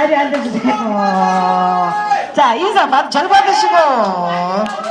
자리에 앉아주세요. 자, 인사 받, 절 받으시고.